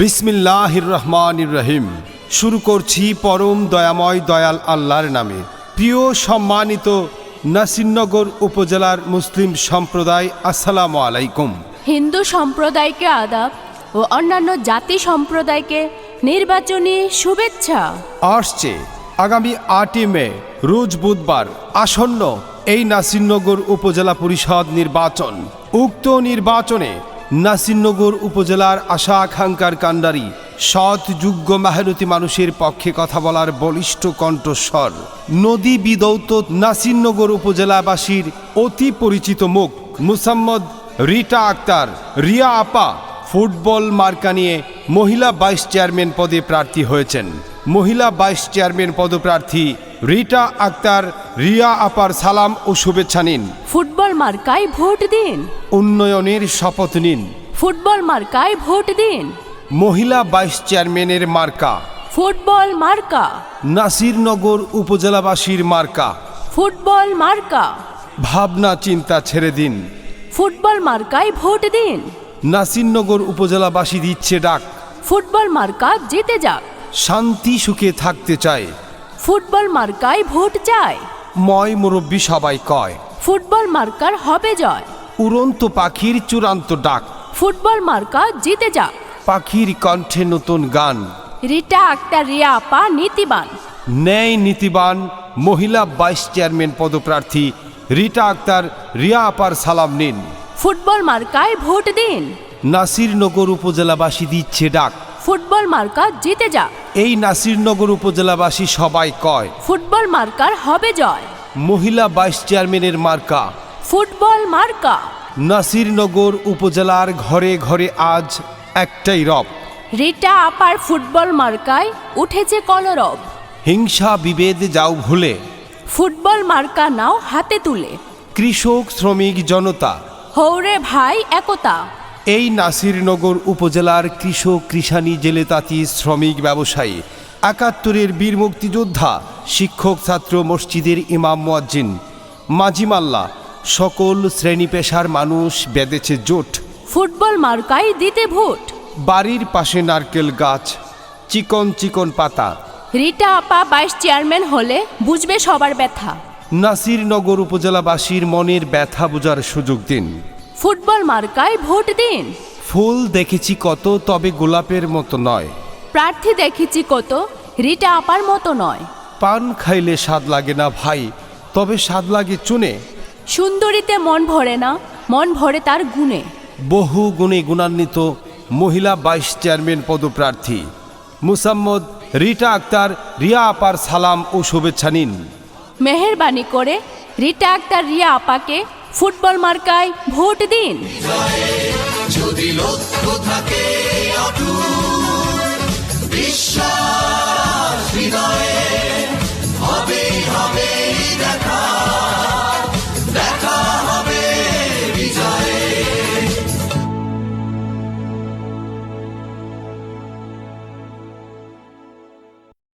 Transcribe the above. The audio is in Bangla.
বিসমিল্লাহির রহমানির রহিম শুরু করছি পরম দয়াময় দয়াল আল্লাহর নামে। প্রিয় সম্মানিত নাসিরনগর উপজেলার মুসলিম সম্প্রদায় আসসালামু আলাইকুম। হিন্দু সম্প্রদায়কে আদাব ও অন্যান্য জাতি সম্প্রদায়কে নির্বাচনী শুভেচ্ছা। আসছে আগামী আটই মে রোজ বুধবার আসন্ন এই নাসিরনগর উপজেলা পরিষদ নির্বাচন। উক্ত নির্বাচনে নাসিরনগর উপজেলার আশা আকাঙ্ক্ষার কাণ্ডারি, সৎ, যোগ্য, মেহনতি মানুষের পক্ষে কথা বলার বলিষ্ঠ কণ্ঠস্বর। নদী বিদৌত নাসিরনগর উপজেলাবাসীর অতি পরিচিত মুখ, মুসাম্মদ রিটা আক্তার, রিয়া আপা, ফুটবল মার্কা নিয়ে মহিলা ভাইস চেয়ারম্যান পদে প্রার্থী হয়েছেন। মহিলা ভাইস চেয়ারম্যান পদপ্রার্থী রিটা আক্তার রিয়া আপার সালাম ও শুভেচ্ছা নিন। ফুটবল মার্কায় ভোট দিন। উন্নয়নের শপথ নিন। ফুটবল মার্কায় ভোট দিন। মহিলা ভাইস চেয়ারম্যানের মার্কা। ফুটবল মার্কা। নাসিরনগর উপজেলাবাসীর মার্কা। ফুটবল মার্কা। ভাবনা চিন্তা ছেড়ে দিন। ফুটবল মার্কায় ভোট দিন। নাসিরনগর উপজেলাবাসী দিচ্ছে ডাক। ফুটবল মার্কা জিতে যাক। শান্তি সুখে থাকতে চায়। ফুটবল মার্কায় ভোট চায়। ময় মুরব্বী সবাই কয় ফুটবল মার্কার হবে জয়। উড়ন্ত পাখির চূড়ান্ত ডাক। ফুটবল মার্কা জিতে যাক। পাখির কণ্ঠে নতুন গান। রিটা আক্তার রিয়া আপা নীতিবান। ন্যায় নীতিবান মহিলা ভাইস চেয়ারম্যান পদপ্রার্থী রিটা আক্তার রিয়া আপার সালাম নিন। ফুটবল মার্কায় ভোট দিন। নাসিরনগর উপজেলাবাসী দিচ্ছে ডাক। ফুটবল মার্কা জিতে যা। এই নাসিরনগর উপজেলাবাসী সবাই কয় ফুটবল মার্কার হবে জয়। মহিলা ভাইস চেয়ারম্যানের মার্কা। ফুটবল মার্কা। নাসিরনগর উপজেলার ঘরে ঘরে আজ একটাই রব। রিটা আপার ফুটবল মার্কায় উঠেছে কলরব। হিংসা বিভেদ যাও ভুলে। ফুটবল মার্কা নাও হাতে তুলে। কৃষক শ্রমিক জনতা। হৌরে ভাই একতা। এই নাসিরনগর উপজেলার কৃষক কৃষানি জেলে তাঁতি শ্রমিক ব্যবসায়ী একাত্তরের বীর মুক্তিযোদ্ধা শিক্ষক ছাত্র মসজিদের ইমাম মুয়াজ্জিন মাঝিমাল্লা সকল শ্রেণি পেশার মানুষ বেঁধেছে জোট। ফুটবল মার্কায় দিতে ভোট। বাড়ির পাশে নারকেল গাছ চিকন চিকন পাতা। রিটা আপা ভাইস চেয়ারম্যান হলে বুঝবে সবার ব্যথা। নাসিরনগর উপজেলাবাসীর মনের ব্যথা বোঝার সুযোগ দিন। ফুটবল মার্কায় ভোট দিন। ফুল দেখেছি কত তবে গোলাপের মতো নয়। প্রার্থী দেখেছি কত রিটা আপার মতো নয়। পান খাইলে স্বাদ লাগে না ভাই তবে স্বাদ লাগে চুনে। সুন্দরীতে মন ভরে না মন ভরে তার গুণে। বহু গুণে গুণান্বিত মহিলা ভাইস চেয়ারম্যান পদপ্রার্থী। মুসাম্মদ রিটা আক্তার রিয়া আপার সালাম ও শুভেচ্ছা নিন। মেহেরবানি করে রিটা আক্তার রিয়া আপাকে ফুটবল মার্কায় ভোট দিন। যদি থাকে বিশ্বাস